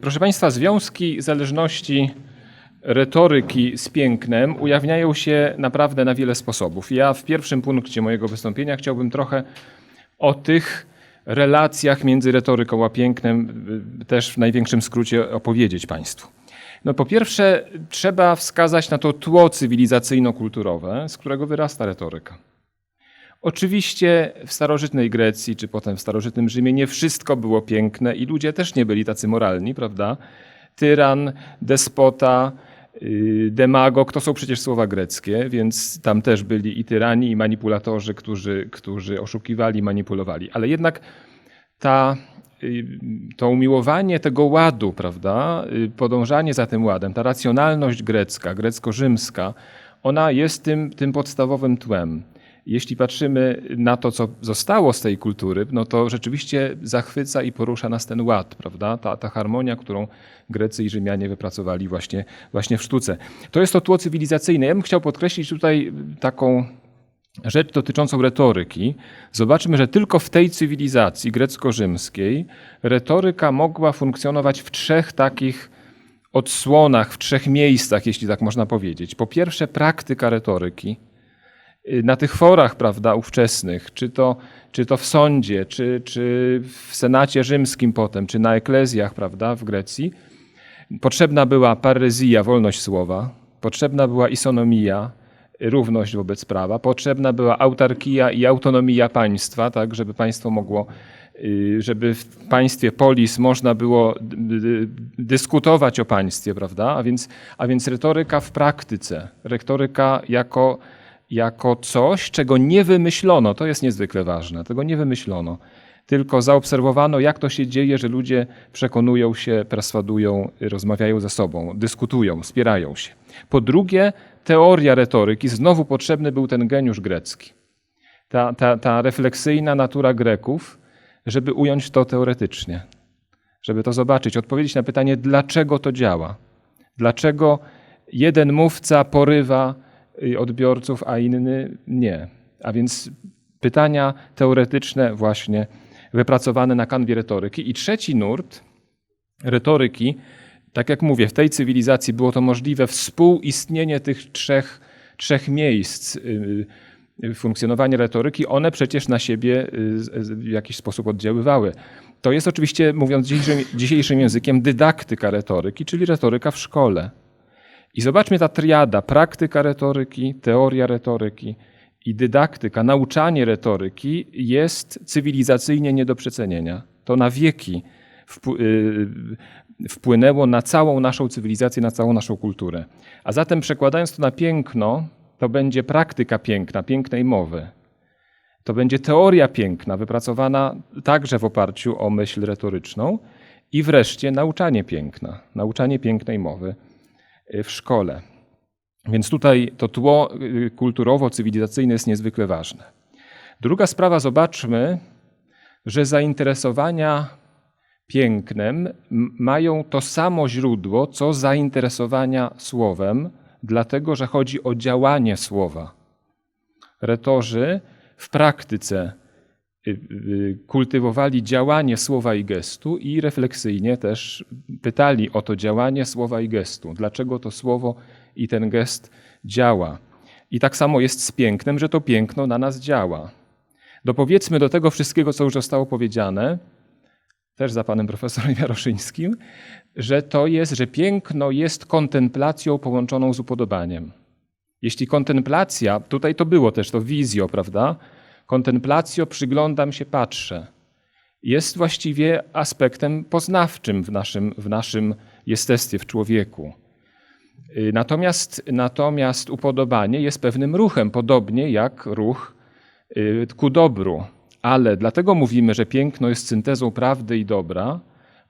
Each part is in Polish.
Proszę Państwa, związki zależności retoryki z pięknem ujawniają się naprawdę na wiele sposobów. Ja w pierwszym punkcie mojego wystąpienia chciałbym trochę o tych relacjach między retoryką a pięknem y, też w największym skrócie opowiedzieć Państwu. No po pierwsze, trzeba wskazać na to tło cywilizacyjno-kulturowe, z którego wyrasta retoryka. Oczywiście w starożytnej Grecji, czy potem w starożytnym Rzymie nie wszystko było piękne i ludzie też nie byli tacy moralni, prawda? Tyran, despota, yy, demagog to są przecież słowa greckie, więc tam też byli i tyrani, i manipulatorzy, którzy, którzy oszukiwali, manipulowali. Ale jednak ta, yy, to umiłowanie tego ładu, prawda? Yy, podążanie za tym ładem, ta racjonalność grecka, grecko-rzymska, ona jest tym, tym podstawowym tłem jeśli patrzymy na to, co zostało z tej kultury, no to rzeczywiście zachwyca i porusza nas ten ład, prawda? Ta, ta harmonia, którą Grecy i Rzymianie wypracowali właśnie, właśnie w sztuce. To jest to tło cywilizacyjne. Ja bym chciał podkreślić tutaj taką rzecz dotyczącą retoryki. Zobaczmy, że tylko w tej cywilizacji grecko-rzymskiej retoryka mogła funkcjonować w trzech takich odsłonach, w trzech miejscach, jeśli tak można powiedzieć. Po pierwsze, praktyka retoryki na tych forach prawda, ówczesnych, czy to, czy to w sądzie, czy, czy w Senacie Rzymskim potem, czy na eklezjach prawda, w Grecji, potrzebna była parezja, wolność słowa, potrzebna była isonomia, równość wobec prawa, potrzebna była autarkia i autonomia państwa, tak, żeby państwo mogło, żeby w państwie polis można było dyskutować o państwie, prawda? A więc, a więc retoryka w praktyce, retoryka jako jako coś, czego nie wymyślono. To jest niezwykle ważne. Tego nie wymyślono. Tylko zaobserwowano, jak to się dzieje, że ludzie przekonują się, perswadują, rozmawiają ze sobą, dyskutują, wspierają się. Po drugie, teoria retoryki. Znowu potrzebny był ten geniusz grecki. Ta, ta, ta refleksyjna natura Greków, żeby ująć to teoretycznie. Żeby to zobaczyć, odpowiedzieć na pytanie, dlaczego to działa. Dlaczego jeden mówca porywa odbiorców, a inny nie. A więc pytania teoretyczne właśnie wypracowane na kanwie retoryki. I trzeci nurt retoryki, tak jak mówię, w tej cywilizacji było to możliwe współistnienie tych trzech, trzech miejsc y, funkcjonowania retoryki, one przecież na siebie y, w jakiś sposób oddziaływały. To jest oczywiście, mówiąc dzisiejszym językiem, dydaktyka retoryki, czyli retoryka w szkole. I zobaczmy ta triada: praktyka retoryki, teoria retoryki i dydaktyka, nauczanie retoryki jest cywilizacyjnie nie do przecenienia. To na wieki y, wpłynęło na całą naszą cywilizację, na całą naszą kulturę. A zatem przekładając to na piękno, to będzie praktyka piękna, pięknej mowy. To będzie teoria piękna, wypracowana także w oparciu o myśl retoryczną. I wreszcie nauczanie piękna, nauczanie pięknej mowy w szkole. Więc tutaj to tło y, kulturowo-cywilizacyjne jest niezwykle ważne. Druga sprawa, zobaczmy, że zainteresowania pięknem mają to samo źródło, co zainteresowania słowem, dlatego że chodzi o działanie słowa. Retorzy w praktyce kultywowali działanie słowa i gestu i refleksyjnie też pytali o to działanie słowa i gestu. Dlaczego to słowo i ten gest działa? I tak samo jest z pięknem, że to piękno na nas działa. Dopowiedzmy do tego wszystkiego, co już zostało powiedziane, też za panem profesorem Jaroszyńskim, że to jest, że piękno jest kontemplacją połączoną z upodobaniem. Jeśli kontemplacja, tutaj to było też to wizjo, prawda? Kontemplacjo, przyglądam się, patrzę. Jest właściwie aspektem poznawczym w naszym, w naszym jestestwie, w człowieku. Y, natomiast, natomiast upodobanie jest pewnym ruchem, podobnie jak ruch y, ku dobru. Ale dlatego mówimy, że piękno jest syntezą prawdy i dobra,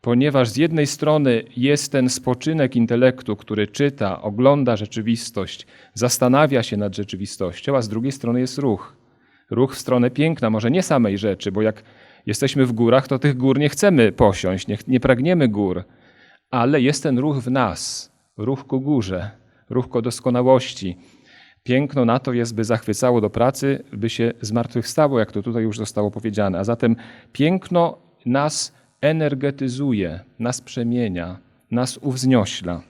ponieważ z jednej strony jest ten spoczynek intelektu, który czyta, ogląda rzeczywistość, zastanawia się nad rzeczywistością, a z drugiej strony jest ruch ruch w stronę piękna, może nie samej rzeczy, bo jak jesteśmy w górach, to tych gór nie chcemy posiąść, nie, nie pragniemy gór, ale jest ten ruch w nas, ruch ku górze, ruch ku doskonałości. Piękno na to jest, by zachwycało do pracy, by się zmartwychwstało, jak to tutaj już zostało powiedziane. A zatem piękno nas energetyzuje, nas przemienia, nas uwzniośla.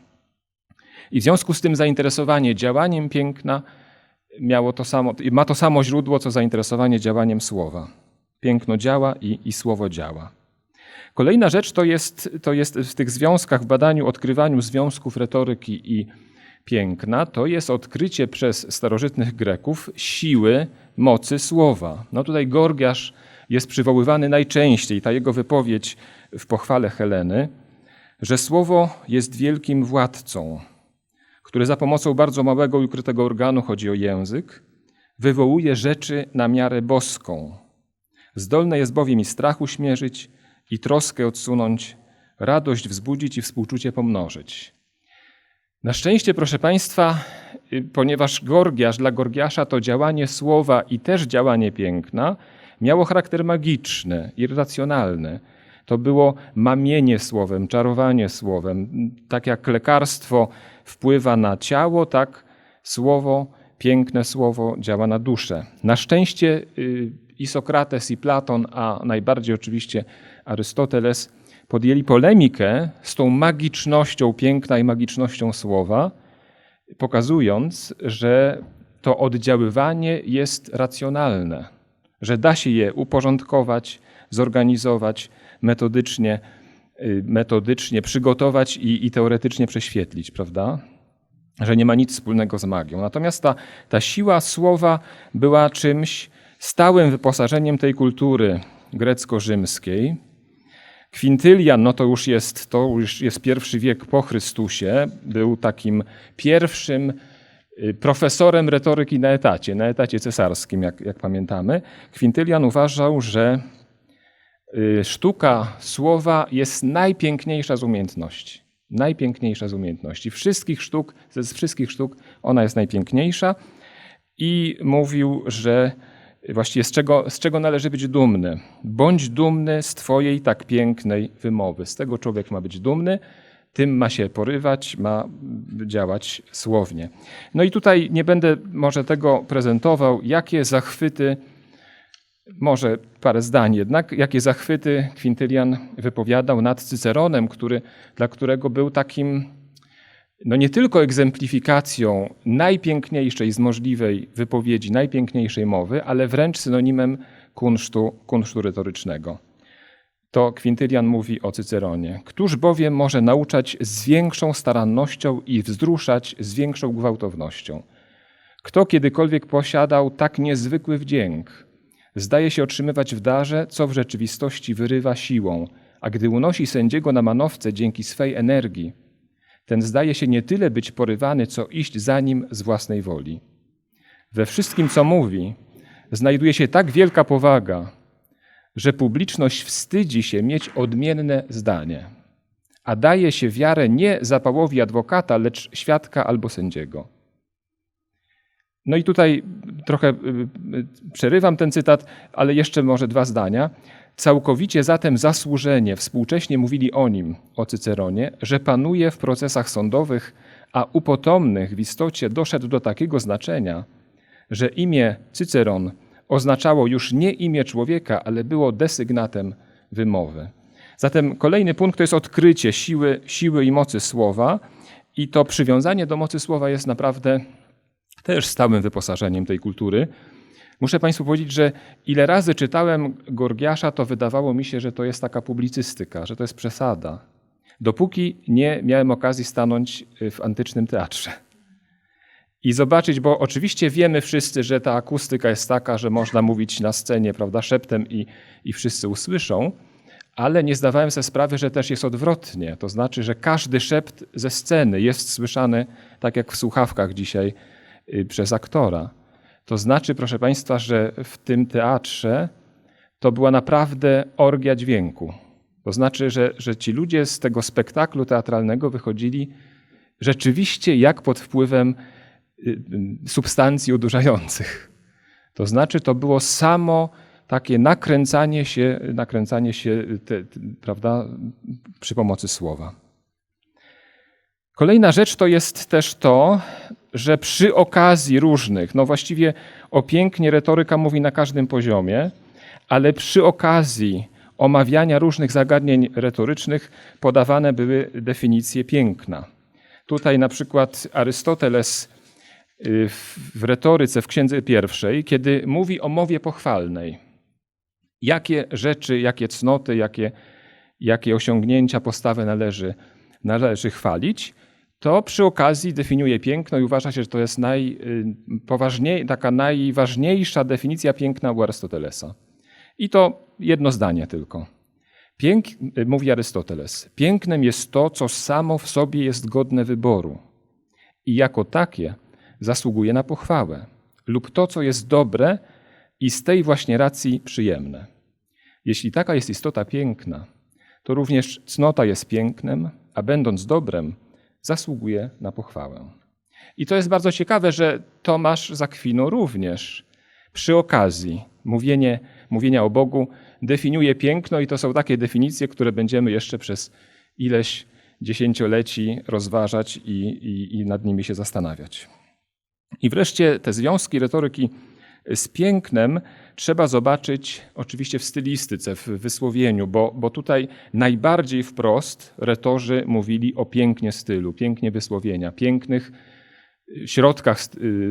I w związku z tym zainteresowanie działaniem piękna miało to samo, ma to samo źródło, co zainteresowanie działaniem słowa. Piękno działa i, i słowo działa. Kolejna rzecz to jest, to jest w tych związkach, w badaniu, odkrywaniu związków retoryki i piękna, to jest odkrycie przez starożytnych Greków siły, mocy słowa. No tutaj Gorgiasz jest przywoływany najczęściej, ta jego wypowiedź w pochwale Heleny, że słowo jest wielkim władcą, który za pomocą bardzo małego i ukrytego organu, chodzi o język, wywołuje rzeczy na miarę boską. Zdolne jest bowiem i strach uśmierzyć, i troskę odsunąć, radość wzbudzić i współczucie pomnożyć. Na szczęście, proszę Państwa, y, ponieważ Gorgiasz, dla Gorgiasza to działanie słowa i też działanie piękna miało charakter magiczny, irracjonalny. To było mamienie słowem, czarowanie słowem. Tak jak lekarstwo wpływa na ciało, tak słowo, piękne słowo działa na duszę. Na szczęście y, i Sokrates, i Platon, a najbardziej oczywiście Arystoteles podjęli polemikę z tą magicznością piękna i magicznością słowa, pokazując, że to oddziaływanie jest racjonalne, że da się je uporządkować, zorganizować metodycznie, y, metodycznie przygotować i, i teoretycznie prześwietlić, prawda? Że nie ma nic wspólnego z magią. Natomiast ta, ta siła słowa była czymś stałym wyposażeniem tej kultury grecko-rzymskiej. Kwintylian, no to już jest, to już jest pierwszy wiek po Chrystusie, był takim pierwszym y, profesorem retoryki na etacie, na etacie cesarskim, jak, jak pamiętamy. Kwintylian uważał, że sztuka słowa jest najpiękniejsza z umiejętności. Najpiękniejsza z umiejętności. Wszystkich sztuk, ze wszystkich sztuk ona jest najpiękniejsza i mówił, że właściwie z czego, z czego należy być dumny. Bądź dumny z Twojej tak pięknej wymowy. Z tego człowiek ma być dumny, tym ma się porywać, ma działać słownie. No i tutaj nie będę może tego prezentował, jakie zachwyty, może parę zdań jednak, jakie zachwyty Kwintylian wypowiadał nad Cyceronem, który, dla którego był takim no nie tylko egzemplifikacją najpiękniejszej z możliwej wypowiedzi, najpiękniejszej mowy, ale wręcz synonimem kunsztu, kunsztu retorycznego. To Kwintylian mówi o Cyceronie. Któż bowiem może nauczać z większą starannością i wzruszać z większą gwałtownością? Kto kiedykolwiek posiadał tak niezwykły wdzięk? Zdaje się otrzymywać w darze, co w rzeczywistości wyrywa siłą, a gdy unosi sędziego na manowce dzięki swej energii, ten zdaje się nie tyle być porywany, co iść za nim z własnej woli. We wszystkim, co mówi, znajduje się tak wielka powaga, że publiczność wstydzi się mieć odmienne zdanie, a daje się wiarę nie zapałowi adwokata, lecz świadka albo sędziego. No i tutaj trochę y, y, przerywam ten cytat, ale jeszcze może dwa zdania. Całkowicie zatem zasłużenie współcześnie mówili o nim, o Cyceronie, że panuje w procesach sądowych, a u potomnych w istocie doszedł do takiego znaczenia, że imię Cyceron oznaczało już nie imię człowieka, ale było desygnatem wymowy. Zatem kolejny punkt to jest odkrycie siły, siły i mocy słowa, i to przywiązanie do mocy słowa jest naprawdę też stałym wyposażeniem tej kultury. Muszę Państwu powiedzieć, że ile razy czytałem Gorgiasza, to wydawało mi się, że to jest taka publicystyka, że to jest przesada. Dopóki nie miałem okazji stanąć w antycznym teatrze i zobaczyć, bo oczywiście wiemy wszyscy, że ta akustyka jest taka, że można mówić na scenie, prawda, szeptem i, i wszyscy usłyszą, ale nie zdawałem sobie sprawy, że też jest odwrotnie. To znaczy, że każdy szept ze sceny jest słyszany, tak jak w słuchawkach dzisiaj, y, przez aktora. To znaczy, proszę Państwa, że w tym teatrze to była naprawdę orgia dźwięku. To znaczy, że, że ci ludzie z tego spektaklu teatralnego wychodzili rzeczywiście jak pod wpływem y, y, substancji odurzających. To znaczy, to było samo takie nakręcanie się, nakręcanie się te, te, prawda, przy pomocy słowa. Kolejna rzecz to jest też to, że przy okazji różnych, no właściwie o pięknie retoryka mówi na każdym poziomie, ale przy okazji omawiania różnych zagadnień retorycznych podawane były definicje piękna. Tutaj na przykład Arystoteles y, w retoryce w księdze pierwszej, kiedy mówi o mowie pochwalnej, jakie rzeczy, jakie cnoty, jakie, jakie osiągnięcia, postawę należy, należy chwalić, to przy okazji definiuje piękno i uważa się, że to jest najpoważniej, taka najważniejsza definicja piękna u Arystotelesa. I to jedno zdanie tylko. Pięk, mówi Arystoteles, pięknem jest to, co samo w sobie jest godne wyboru i jako takie zasługuje na pochwałę, lub to, co jest dobre i z tej właśnie racji przyjemne. Jeśli taka jest istota piękna, to również cnota jest pięknem, a będąc dobrem, zasługuje na pochwałę. I to jest bardzo ciekawe, że Tomasz Zakwinu również przy okazji mówienie, mówienia o Bogu definiuje piękno i to są takie definicje, które będziemy jeszcze przez ileś dziesięcioleci rozważać i, i, i nad nimi się zastanawiać. I wreszcie te związki retoryki z pięknem trzeba zobaczyć oczywiście w stylistyce, w wysłowieniu, bo, bo tutaj najbardziej wprost retorzy mówili o pięknie stylu, pięknie wysłowienia, pięknych środkach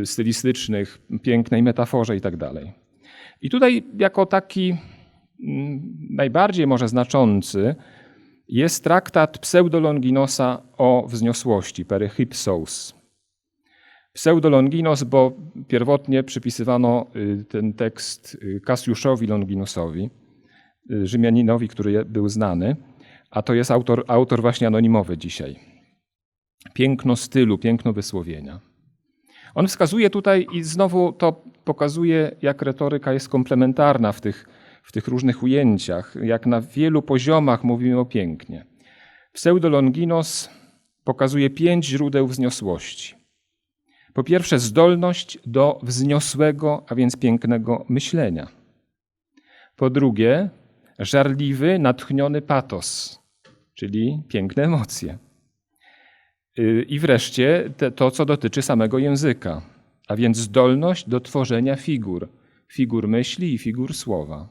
stylistycznych, pięknej metaforze itd. Tak I tutaj jako taki mm, najbardziej może znaczący jest traktat Pseudolonginosa o wzniosłości, Perehypsos. Pseudolonginos, bo pierwotnie przypisywano y, ten tekst y, Kasiuszowi Longinosowi, y, Rzymianinowi, który był znany, a to jest autor, autor właśnie anonimowy dzisiaj. Piękno stylu, piękno wysłowienia. On wskazuje tutaj i znowu to pokazuje, jak retoryka jest komplementarna w tych, w tych różnych ujęciach, jak na wielu poziomach mówimy o pięknie. Pseudolonginos pokazuje pięć źródeł wzniosłości. Po pierwsze, zdolność do wzniosłego, a więc pięknego myślenia. Po drugie, żarliwy, natchniony patos, czyli piękne emocje. Y, I wreszcie to, co dotyczy samego języka, a więc zdolność do tworzenia figur, figur myśli i figur słowa.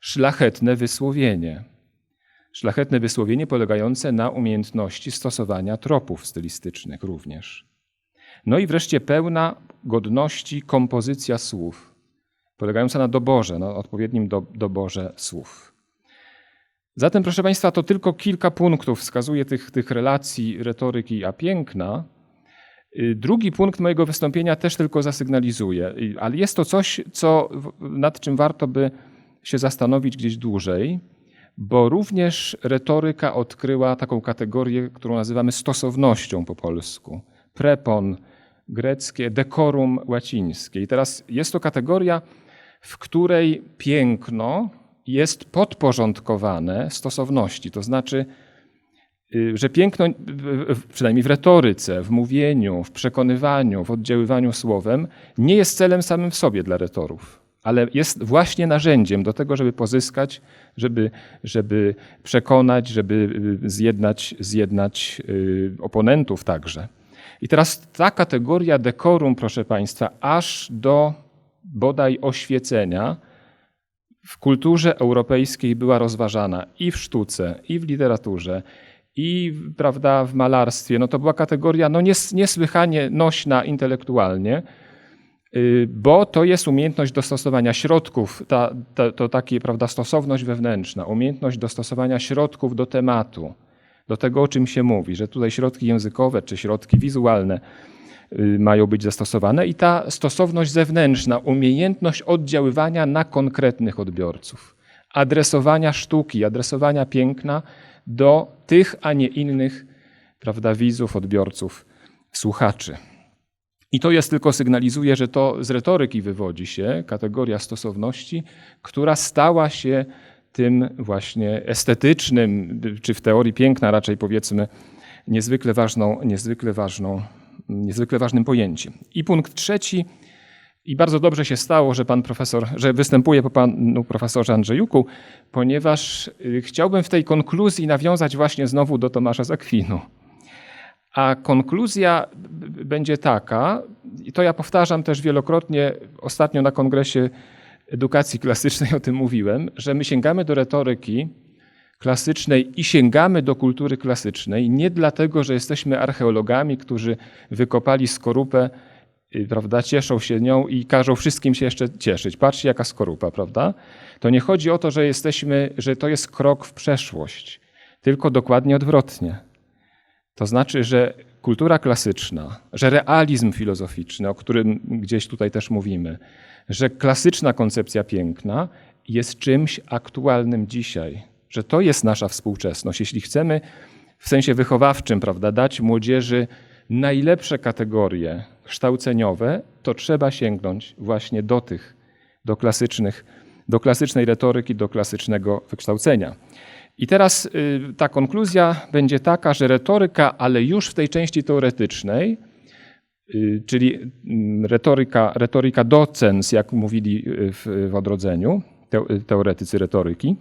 Szlachetne wysłowienie. Szlachetne wysłowienie polegające na umiejętności stosowania tropów stylistycznych również. No i wreszcie pełna godności kompozycja słów, polegająca na doborze, na odpowiednim do, doborze słów. Zatem, proszę Państwa, to tylko kilka punktów wskazuje tych, tych relacji retoryki a piękna. Y, drugi punkt mojego wystąpienia też tylko zasygnalizuje, ale jest to coś, co, nad czym warto by się zastanowić gdzieś dłużej, bo również retoryka odkryła taką kategorię, którą nazywamy stosownością po polsku. Prepon, greckie, dekorum łacińskie. I teraz jest to kategoria, w której piękno jest podporządkowane stosowności, to znaczy, y, że piękno, przynajmniej w retoryce, w mówieniu, w przekonywaniu, w oddziaływaniu słowem, nie jest celem samym w sobie dla retorów, ale jest właśnie narzędziem do tego, żeby pozyskać, żeby, żeby przekonać, żeby y, zjednać, zjednać y, oponentów także. I teraz ta kategoria dekorum, proszę Państwa, aż do bodaj oświecenia w kulturze europejskiej była rozważana i w sztuce, i w literaturze, i prawda, w malarstwie. No to była kategoria no, niesłychanie nośna intelektualnie, y, bo to jest umiejętność dostosowania środków, ta, ta, to takie prawda, stosowność wewnętrzna, umiejętność dostosowania środków do tematu do tego, o czym się mówi, że tutaj środki językowe czy środki wizualne y, mają być zastosowane i ta stosowność zewnętrzna, umiejętność oddziaływania na konkretnych odbiorców, adresowania sztuki, adresowania piękna do tych, a nie innych prawda, widzów, odbiorców, słuchaczy. I to jest tylko sygnalizuje, że to z retoryki wywodzi się kategoria stosowności, która stała się tym właśnie estetycznym, czy w teorii piękna raczej powiedzmy, niezwykle ważną, niezwykle ważną, niezwykle ważnym pojęciem. I punkt trzeci, i bardzo dobrze się stało, że pan profesor, że występuje po panu profesorze Andrzejuku, ponieważ y, chciałbym w tej konkluzji nawiązać właśnie znowu do Tomasza Zakwinu. A konkluzja będzie taka, i to ja powtarzam też wielokrotnie, ostatnio na kongresie edukacji klasycznej o tym mówiłem, że my sięgamy do retoryki klasycznej i sięgamy do kultury klasycznej nie dlatego, że jesteśmy archeologami, którzy wykopali skorupę, y, prawda, cieszą się nią i każą wszystkim się jeszcze cieszyć. Patrzcie, jaka skorupa, prawda? To nie chodzi o to, że jesteśmy, że to jest krok w przeszłość, tylko dokładnie odwrotnie. To znaczy, że kultura klasyczna, że realizm filozoficzny, o którym gdzieś tutaj też mówimy, że klasyczna koncepcja piękna jest czymś aktualnym dzisiaj, że to jest nasza współczesność. Jeśli chcemy w sensie wychowawczym, prawda, dać młodzieży najlepsze kategorie kształceniowe, to trzeba sięgnąć właśnie do tych, do klasycznych, do klasycznej retoryki, do klasycznego wykształcenia. I teraz y, ta konkluzja będzie taka, że retoryka, ale już w tej części teoretycznej, czyli mm, retoryka, retoryka docens, jak mówili y, w, w odrodzeniu, teoretycy retoryki,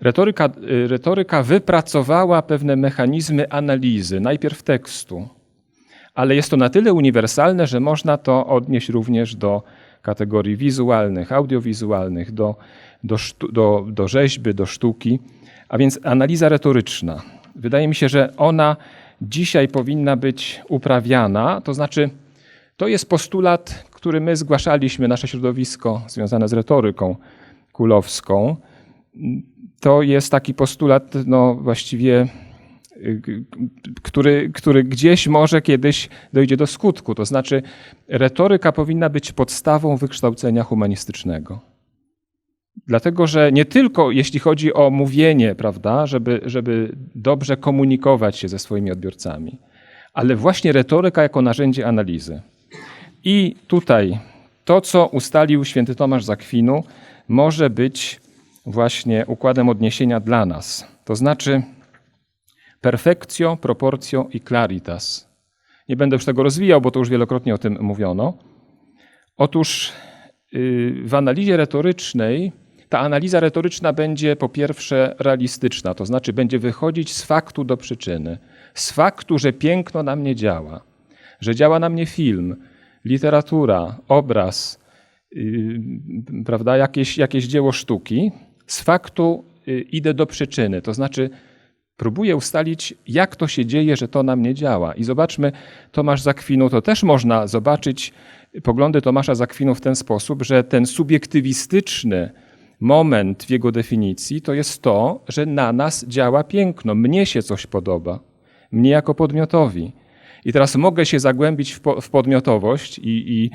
Retoryka, retoryka wypracowała pewne mechanizmy analizy, najpierw tekstu, ale jest to na tyle uniwersalne, że można to odnieść również do kategorii wizualnych, audiowizualnych, do, do, do, do rzeźby, do sztuki, a więc analiza retoryczna. Wydaje mi się, że ona dzisiaj powinna być uprawiana, to znaczy to jest postulat, który my zgłaszaliśmy, nasze środowisko związane z retoryką kulowską to jest taki postulat, no właściwie, y, który, który gdzieś może kiedyś dojdzie do skutku. To znaczy, retoryka powinna być podstawą wykształcenia humanistycznego. Dlatego, że nie tylko jeśli chodzi o mówienie, prawda, żeby, żeby dobrze komunikować się ze swoimi odbiorcami, ale właśnie retoryka jako narzędzie analizy. I tutaj to, co ustalił święty Tomasz Zakwinu, może być właśnie układem odniesienia dla nas. To znaczy perfectio, proportio i claritas. Nie będę już tego rozwijał, bo to już wielokrotnie o tym mówiono. Otóż y, w analizie retorycznej ta analiza retoryczna będzie po pierwsze realistyczna, to znaczy będzie wychodzić z faktu do przyczyny, z faktu, że piękno na mnie działa, że działa na mnie film, literatura, obraz, yy, prawda, jakieś, jakieś dzieło sztuki, z faktu y, idę do przyczyny, to znaczy próbuję ustalić, jak to się dzieje, że to na mnie działa. I zobaczmy, Tomasz Zakwinu, to też można zobaczyć poglądy Tomasza Zakwinu w ten sposób, że ten subiektywistyczny moment w jego definicji to jest to, że na nas działa piękno, mnie się coś podoba, mnie jako podmiotowi. I teraz mogę się zagłębić w, po, w podmiotowość i, i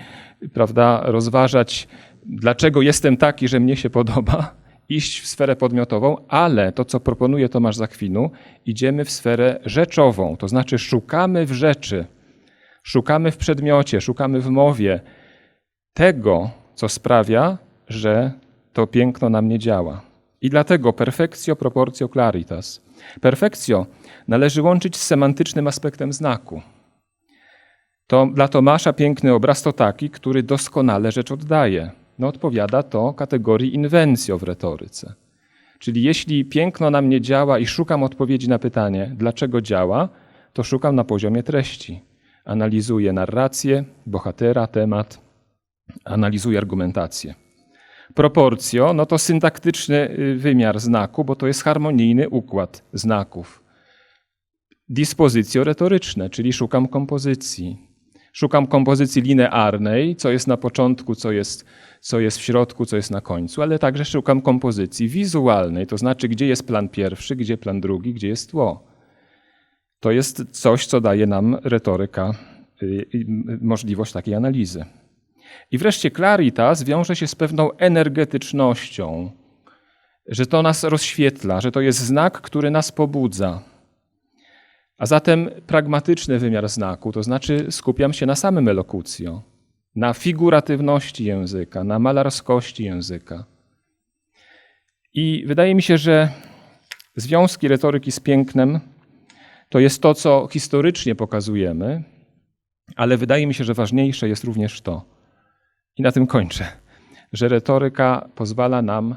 prawda, rozważać, dlaczego jestem taki, że mnie się podoba, iść w sferę podmiotową, ale to, co proponuje Tomasz Zakwinu, idziemy w sferę rzeczową, to znaczy szukamy w rzeczy, szukamy w przedmiocie, szukamy w mowie tego, co sprawia, że to piękno nam nie działa. I dlatego perfectio proportio claritas. Perfectio należy łączyć z semantycznym aspektem znaku. To dla Tomasza piękny obraz to taki, który doskonale rzecz oddaje no odpowiada to kategorii inwencji w retoryce. Czyli jeśli piękno na mnie działa i szukam odpowiedzi na pytanie, dlaczego działa, to szukam na poziomie treści. Analizuję narrację, bohatera, temat, analizuję argumentację. Proporcjo, no to syntaktyczny y, wymiar znaku, bo to jest harmonijny układ znaków. Dispozycjo retoryczne, czyli szukam kompozycji. Szukam kompozycji linearnej, co jest na początku, co jest co jest w środku, co jest na końcu, ale także szukam kompozycji wizualnej, to znaczy, gdzie jest plan pierwszy, gdzie plan drugi, gdzie jest tło. To jest coś, co daje nam retoryka, y, możliwość takiej analizy. I wreszcie claritas wiąże się z pewną energetycznością, że to nas rozświetla, że to jest znak, który nas pobudza. A zatem pragmatyczny wymiar znaku, to znaczy skupiam się na samym elokucjo na figuratywności języka, na malarskości języka. I wydaje mi się, że związki retoryki z pięknem to jest to, co historycznie pokazujemy, ale wydaje mi się, że ważniejsze jest również to, i na tym kończę, że retoryka pozwala nam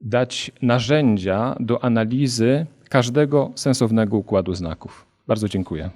dać narzędzia do analizy każdego sensownego układu znaków. Bardzo dziękuję.